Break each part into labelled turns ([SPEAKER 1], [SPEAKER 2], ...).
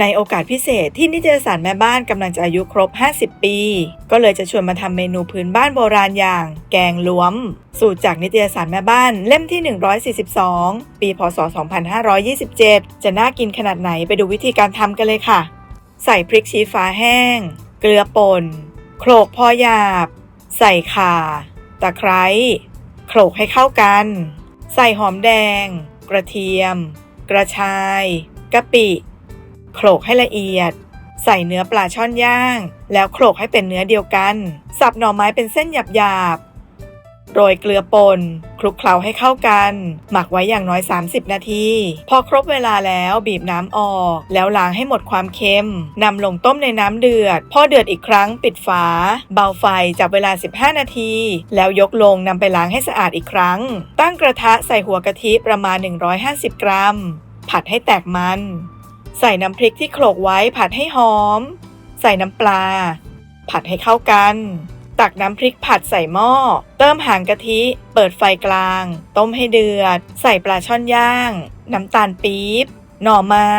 [SPEAKER 1] ในโอกาสพิเศษที่นิตยสารแม่บ้านกำลังจะอายุครบ 50 ปี ก็เลยจะชวนมาทำเมนูพื้นบ้านโบราณอย่าง แกงล้วม สูตรจากนิตยสารแม่บ้านเล่มที่ 142 ปีพศ 2527 จะน่ากินขนาดไหนไปดูวิธีการทำกันเลยค่ะ ใส่พริกชี้ฟ้าแห้ง เกลือป่น โขลกพอหยาบ ใส่ข่า ตะไคร้โขลกให้เข้ากัน ใส่หอมแดง กระเทียม กระชายกะปิ โขลกให้ละเอียด ใส่เนื้อปลาช่อนย่าง แล้วโขลกให้เป็นเนื้อเดียวกัน สับหน่อไม้เป็นเส้นหยาบๆ โรยเกลือป่นคลุกเคล้าให้เข้ากัน หมักไว้อย่างน้อย 30 นาที พอครบเวลาแล้วบีบน้ำออก แล้วล้างให้หมดความเค็มนำลงต้มในน้ำเดือด พอเดือดอีกครั้งปิดฝา เบาไฟจับเวลา 15 นาที แล้วยกลงนำไปล้างให้สะอาดอีกครั้ง ตั้งกระทะใส่หัวกะทิประมาณ 150 กรัม ผัดให้แตกมัน ใส่น้ำพริกที่โขลกไว้ผัดให้หอม ใส่น้ำปลา ผัดให้เข้ากัน ตักน้ำพริกผัดใส่หม้อ เติมหางกะทิ เปิดไฟกลาง ต้มให้เดือด ใส่ปลาช่อนย่าง น้ำตาลปี๊บ หน่อไม้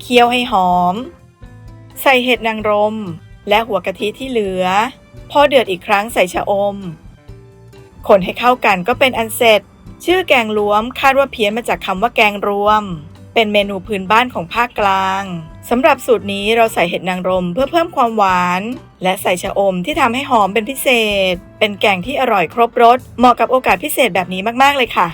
[SPEAKER 1] เคี่ยวให้หอม ใส่เห็ดนางรม และหัวกะทิที่เหลือ พอเดือดอีกครั้งใส่ชะอม คนให้เข้ากันก็เป็นอันเสร็จ ชื่อแกงรวมคาดว่าเพี้ยนมาจากคำว่าแกงรวม เป็นเมนูพื้นบ้านของภาคกลางสำหรับสูตรนี้เราใส่เห็ดนางรมเพื่อเพิ่มความหวาน และใส่ชะอมที่ทำให้หอมเป็นพิเศษ เป็นแกงที่อร่อยครบรสเหมาะกับโอกาสพิเศษแบบนี้มากๆเลยค่ะ